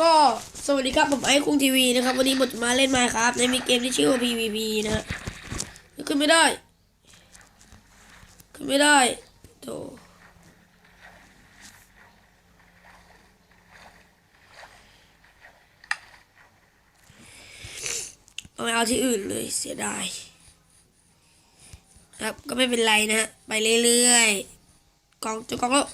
ก็สวัสดีครับผมไอซ์คุงทีวีนะครับ วันนี้ผมจะมาเล่นมค์ครับ ในมีเกมที่ชื่อว่า PVP นะฮะขึ้นไม่ได้ ขึ้นไม่ได้โถเอาไปเอาที่อื่นเลยเสียดายครับก็ไม่เป็นไรนะฮะไปเรื่อยๆกองจะกองแล้ว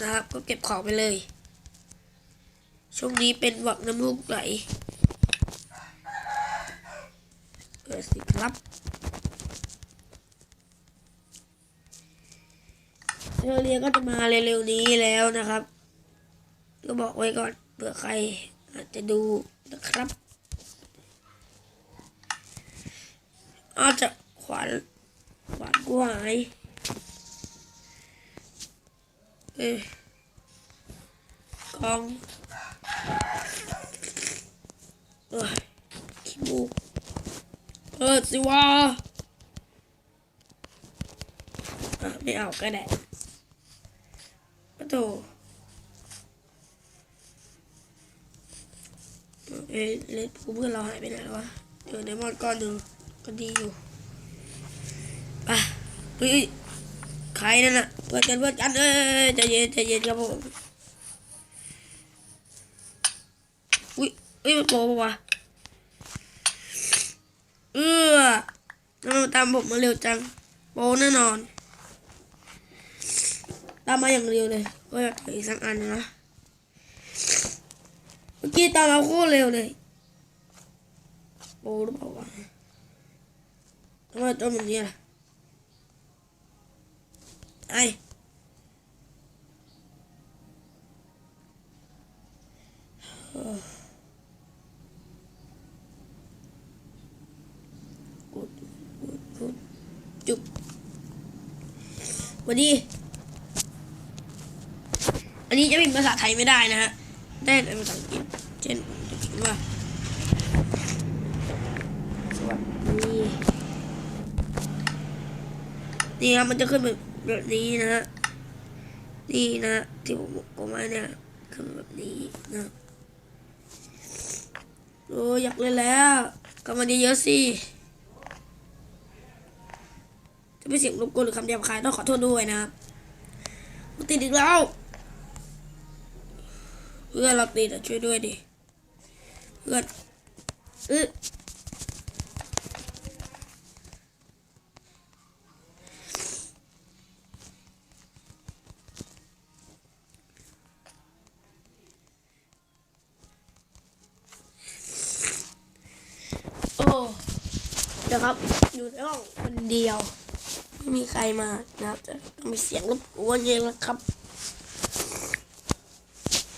นะครับ ก็เก็บของไปเลยช่วงนี้เป็นหวักน้ำมูกไหลเกิดสิครับเทอเรียก็จะมาเร็วๆนี้แล้วนะครับ ก็บอกไว้ก่อนเผื่อใครอาจจะดูนะครับอาจจะขวานขวานกูหาย เอ้ยกองเอ้ยขี้มูกเปิดสิวะอะไม่เอาก็ได้ประโถเอ้ยเล็ดกูเพื่อนเราหายไปไหนแล้ววะเจอในมอนก้อนหนึ่งก็ดีอยู่ ไปเฮ้ย ใครนั่นน่ะเพื่อนกันเพื่อนกันเอ้ยใจเย็นใจเย็นครับผมอุ้ยเอ้ยมันโปรปะวะเออมันตามผมมาเร็วจังโปรแน่นอนตามมาอย่างเร็วเลยก็อยากอีกสักอันนะเมื่อกี้ตามมาโคตรเร็วเลยโปหรือเปล่าวะทำไมตัวมันนี้ล่ะ ไอ้กดกดกดจุบวันนี้อันนี้จะเป็นภาษาไทยไม่ได้นะฮะ ได้แต่ภาษาอังกฤษ เช่นจะเขียนว่า สวัสดี นี่ครับมันจะขึ้นแบบ แบบนี้นะ นี่นะ ที่ผมกดมาเนี่ยขึ้นแบบนี้นะโอ้อยากเล่นแล้วก็มาเยอะสิจะไม่เสียงรบกวนหรือคำหยาบคายต้องขอโทษด้วยนะครับติดอีกแล้วเพื่อนเราติดอะช่วยด้วยดิเพื่อนเออ โอ้ เดี๋ยวครับ อยู่ในห้องคนเดียว ไม่มีใครมานะครับจะต้องมีเสียงรบกวนเองนะครับ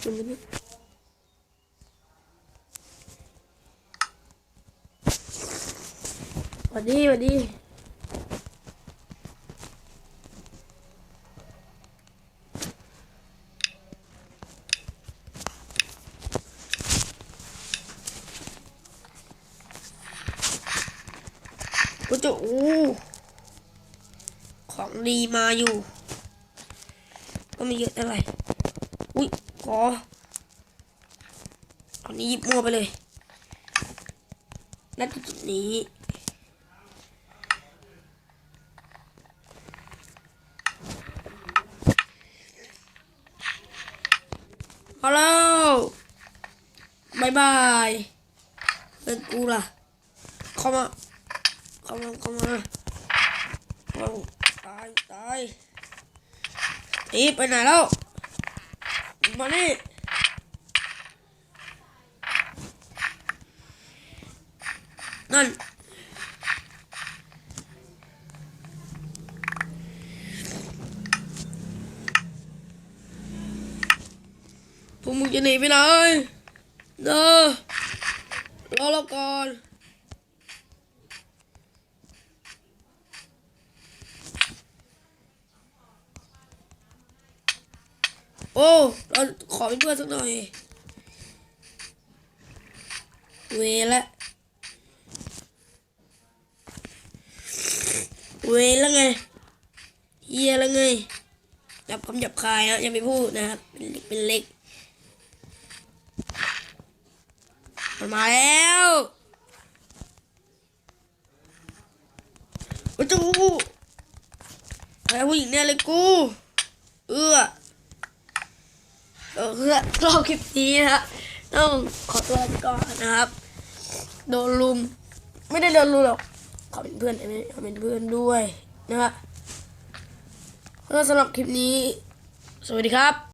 จุดนนี่สวัสดีสวัสดี จะโอ้ของดีมาอยู่ ก็ไม่เยอะเท่าไร อุ้ยขออันนี้หยิบมั่วไปเลยและจุดนี้ฮัลโหลบายบายเป็นกูล่ะเข้ามา เข้ามาเข้ามาเข้าตายตายนี่ไปไหนแล้ว มานี่นั่นพวกมึงจะหนีไปไหนเด้อรอเราก่อน โอ้เราขอเป็นเพื่อนสักหน่อย เวละเวแล้วไงเฮียแล้วไงจับคำหยับคายนะอย่าไปพูดนะครับเป็นเล็กเป็นเล็กมันมาแล้วโอ้จูไอ้ผู้หญิงเนี่ยเลยกู เอื้อ เออรอบคลิปนี้นะฮะต้องขอตัวไปก่อนนะครับ โดนลุม ไม่ได้โดนลุมหรอก ขอเป็นเพื่อนได้ไหมขอเป็นเพื่อนด้วยนะฮะก็สำหรับคลิปนี้ สวัสดีครับ